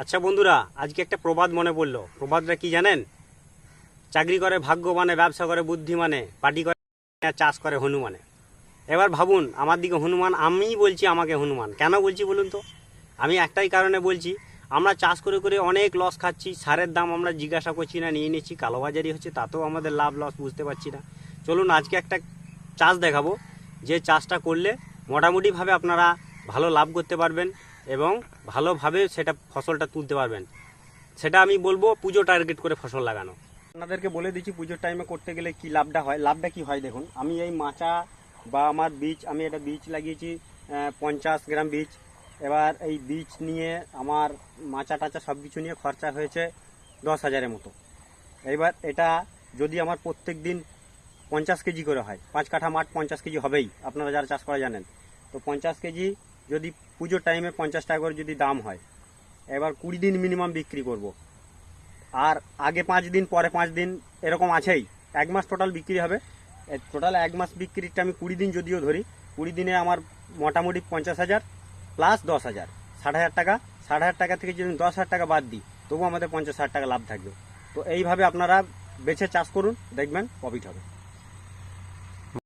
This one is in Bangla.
আচ্ছা বন্ধুরা, আজকে একটা প্রবাদ মনে পড়ল। প্রবাদটা কি জানেন? চাকরি করে ভাগ্যবানে, ব্যবসা করে বুদ্ধিমানে, পার্টি করে চাষ করে হনুমানে। এবার ভাবুন, আমার দিকে হনুমান, আমিই বলছি আমাকে হনুমান। কেন বলছি বলুন তো? আমি একটাই কারণে বলছি, আমরা চাষ করে করে অনেক লস খাচ্ছি, সারের দাম আমরা জিজ্ঞাসা করছি না, নিয়ে নিচ্ছি, কালোবাজারি হচ্ছে, তাতেও আমাদের লাভ লস বুঝতে পারছি না। চলুন, আজকে একটা চাষ দেখাবো। যে চাষটা করলে মোটামুটিভাবে আপনারা ভালো লাভ করতে পারবেন। এবং ভালোভাবে সেটা ফসলটা তুলতে পারবেন। সেটা আমি বলব পুজো টার্গেট করে ফসল লাগানো। আপনাদেরকে বলে দিচ্ছি, পুজোর টাইমে করতে গেলে কি লাভটা হয়? লাভটা কি হয় দেখুন, আমি এই মাচা বা আমার বীজ, আমি এটা বীজ লাগিয়েছি পঞ্চাশ গ্রাম বীজ। এবার এই বীজ নিয়ে আমার মাচা টাচা সব কিছু নিয়ে খরচা হয়েছে দশ হাজারের মতো। এবার এটা যদি আমার প্রত্যেক দিন পঞ্চাশ কেজি করে হয়, পাঁচ কাঠা মাঠ পঞ্চাশ কেজি হবেই, আপনারা যারা চাষ করা জানেন। তো পঞ্চাশ কেজি যদি পুজোর টাইমে পঞ্চাশ টাকা করে যদি দাম হয়, এবার কুড়ি দিন মিনিমাম বিক্রি করব। আর আগে পাঁচ দিন, পরে পাঁচ দিন, এরকম আছেই। এক মাস টোটাল বিক্রি হবে। টোটাল এক মাস বিক্রিটা আমি কুড়ি দিন যদিও ধরি, কুড়ি দিনে আমার মোটামুটি পঞ্চাশ হাজার প্লাস দশ হাজার। ষাট হাজার টাকা, ষাট হাজার টাকা থেকে যদি দশ হাজার টাকা বাদ দিই, তবুও আমাদের পঞ্চাশ হাজার টাকা লাভ থাকবে। তো এইভাবে আপনারা বেছে চাষ করুন, দেখবেন প্রফিট হবে।